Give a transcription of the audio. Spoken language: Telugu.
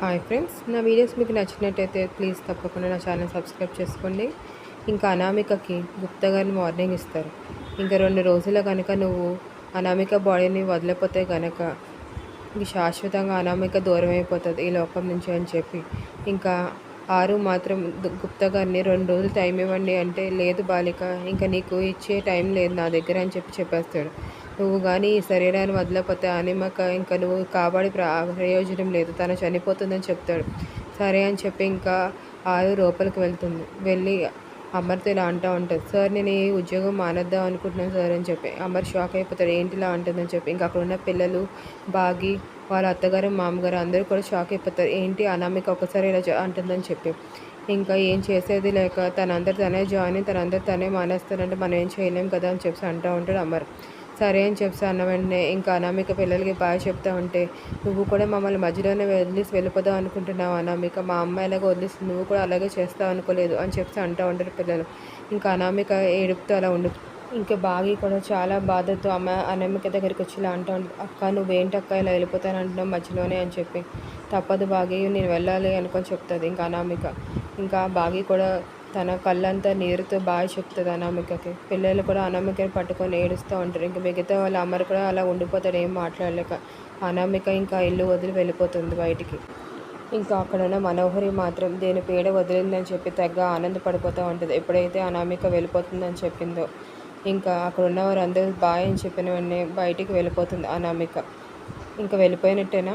హాయ్ ఫ్రెండ్స్ నా వీడియోస్ మీకు నచ్చినట్టయితే ప్లీజ్ తప్పకుండా నా ఛానల్ సబ్స్క్రైబ్ చేసుకోండి. ఇంకా అనామికకి గుప్తా గారిని వార్నింగ్ ఇస్తారు. ఇంకా రెండు రోజుల కనుక నువ్వు అనామిక బాడీని వదిలిపోతే కనుక శాశ్వతంగా అనామిక దూరం అయిపోతుంది ఈ లోకం నుంచి అని చెప్పి. ఇంకా ఆరు మాత్రం గుప్తగారిని గుప్తా గారిని రెండు రోజులు టైం ఇవ్వండి అంటే లేదు బాలిక ఇంకా నీకు ఇచ్చే టైం లేదు నా దగ్గర అని చెప్పి చెప్పేస్తాడు. నువ్వు కానీ ఈ శరీరాన్ని వదలకపోతే అనిమక ఇంకా నువ్వు కాపాడి ప్ర ప్రయోజనం లేదు. తను చనిపోతుందని చెప్తాడు. సరే అని చెప్పి ఇంకా ఆరు లోపలికి వెళ్తుంది. వెళ్ళి అమర్తో ఇలా అంటూ ఉంటుంది. సార్ నేను ఈ ఉద్యోగం మానేద్దాం అనుకుంటున్నాను సార్ అని చెప్పి. అమర్ షాక్ అయిపోతాడు. ఏంటి ఇలా అంటుందని చెప్పి. ఇంకా అక్కడ ఉన్న పిల్లలు బాగి వాళ్ళ అత్తగారు మామగారు అందరూ కూడా షాక్ అయిపోతారు. ఏంటి అనామిక ఒకసారి ఇలా అంటుందని చెప్పి. ఇంకా ఏం చేసేది లేక తనందరు తనే జాయిన్ అయ్యి తనందరు తనే మానేస్తానంటే మనం ఏం చేయలేం కదా అని చెప్పి అంటూ ఉంటాడు అమర్. సరే అని చెప్పి అన్న వెంటనే ఇంకా అనామిక పిల్లలకి బాగా చెప్తా ఉంటే నువ్వు కూడా మమ్మల్ని మధ్యలోనే వదిలేసి వెళ్ళిపోదాం అనుకుంటున్నావు అనామిక. మా అమ్మాయిలాగా వదిలేసి నువ్వు కూడా అలాగే చేస్తావు అనుకోలేదు అని చెప్పి అంటూ ఉంటారు పిల్లలు. ఇంకా అనామిక ఏడుపుతూ అలా ఉండు ఇంకా బాగి కూడా చాలా బాధతో అమ్మ అనామిక దగ్గరికి వచ్చి ఇలా అంటూ ఉంటుంది అక్క నువ్వేంటక్క ఇలా వెళ్ళిపోతాను అంటున్నావు మధ్యలోనే అని చెప్పి. తప్పదు బాగి నేను వెళ్ళాలి అనుకొని చెప్తుంది ఇంకా అనామిక. ఇంకా బాగి కూడా తన కళ్ళంతా నీరుతో బాగా చెప్తుంది అనామికకి. పిల్లలు కూడా అనామికని పట్టుకొని ఏడుస్తూ ఉంటారు. ఇంకా మిగతా వాళ్ళ అమ్మరు కూడా అలా ఉండిపోతారు ఏం మాట్లాడలేక. అనామిక ఇంకా ఇల్లు వదిలి వెళ్ళిపోతుంది బయటికి. ఇంకా అక్కడ ఉన్న మనోహరి మాత్రం దేని పీడ వదిలిందని చెప్పి తగ్గ ఆనందపడిపోతూ ఉంటుంది. ఎప్పుడైతే అనామిక వెళ్ళిపోతుందని చెప్పిందో ఇంకా అక్కడ ఉన్న వారందరూ బాయ్ అని చెప్పిన వెంటనే బయటికి వెళ్ళిపోతుంది అనామిక. ఇంకా వెళ్ళిపోయినట్టేనా?